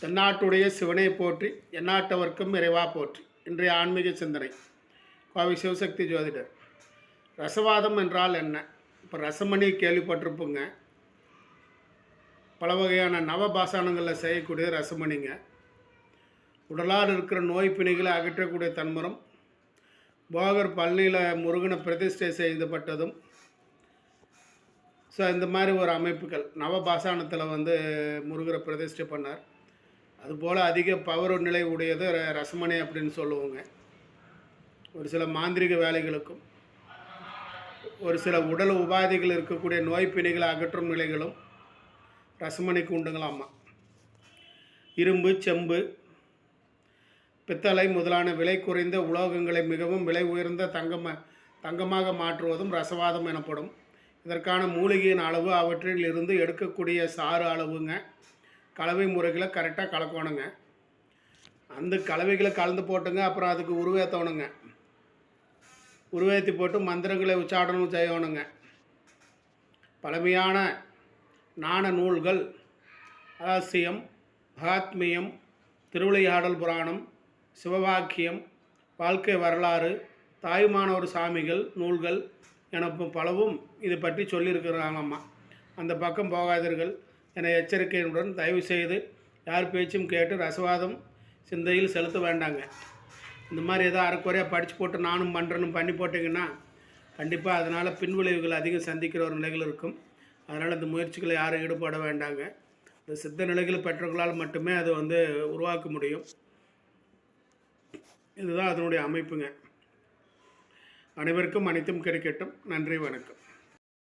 தென்னாட்டுடைய சிவனை போற்றி எந்நாட்டவர்க்கும் இறைவா போற்றி. இன்றைய ஆன்மீக சிந்தனை. கோவை சிவசக்தி ஜோதிடர். ரசவாதம் என்றால் என்ன? இப்போ ரசமணி கேள்விப்பட்டிருப்புங்க. பல வகையான நவபாசானங்களில் செய்யக்கூடிய ரசமணிங்க. உடலால் இருக்கிற நோய் பிணிகளை அகற்றக்கூடிய தன்முறம் போகர் பழனியில் முருகனை பிரதிஷ்டை செய்தப்பட்டதும் ஸோ இந்த மாதிரி ஒரு அமைப்புகள். நவபாசானத்தில் வந்து முருகரை பிரதிஷ்டை பண்ணார். அதுபோல் அதிக பவர் நிலை உடையது ர- ரசமணி அப்படின்னு சொல்லுவோங்க. ஒரு சில மாந்திரிக வேலைகளுக்கும் ஒரு சில உடல் உபாதைகள் இருக்கக்கூடிய நோய் பிணிகளை அகற்றும் நிலைகளும் ரசமணிக்கு உண்டுங்களாமா. இரும்பு செம்பு பித்தளை முதலான விலை குறைந்த உலோகங்களை மிகவும் விலை உயர்ந்த தங்கம தங்கமாக மாற்றுவதும் ரசவாதம் எனப்படும். இதற்கான மூலிகையின் அளவு அவற்றில் இருந்து எடுக்கக்கூடிய சாறு அளவுங்க. கலவை முறைகளை கரெக்டாக கலக்கணுங்க. அந்த கலவைகளை கலந்து போட்டுங்க அப்புறம் அதுக்கு உருவேற்றணுங்க உருவேற்றி போட்டு மந்திரங்களை உச்சாடனம் செய்யணுங்க. பழமையான நாண நூல்கள் ரகசியம் மகாத்மியம் திருவிளையாடல் புராணம் சிவவாக்கியம் வாழ்க்கை வரலாறு தாயுமானவர் சாமிகள் நூல்கள் என பலவும் இது பற்றி சொல்லியிருக்கிறாங்கம்மா. அந்த பக்கம் போகாதீர்கள். என எச்சரிக்கையுடன் தயவு செய்து யார் பேச்சும் கேட்டு ரசவாதம் சிந்தையில் செலுத்த வேண்டாங்க. இந்த மாதிரி ஏதோ அரைக்குறையாக படித்து போட்டு நானும் பண்ணுறேன்னு பண்ணி போட்டிங்கன்னா கண்டிப்பாக அதனால் பின்விளைவுகள் அதிகம் சந்திக்கிற ஒரு நிலைகள் இருக்கும். அதனால் இந்த முயற்சிகளை யாரும் ஈடுபட வேண்டாங்க. இந்த சித்த நிலைகள் பெற்றவர்களால் மட்டுமே அதை வந்து உருவாக்க முடியும். இதுதான் அதனுடைய அமைப்புங்க. அனைவருக்கும் அனைத்தும் கிடைக்கட்டும். நன்றி வணக்கம்.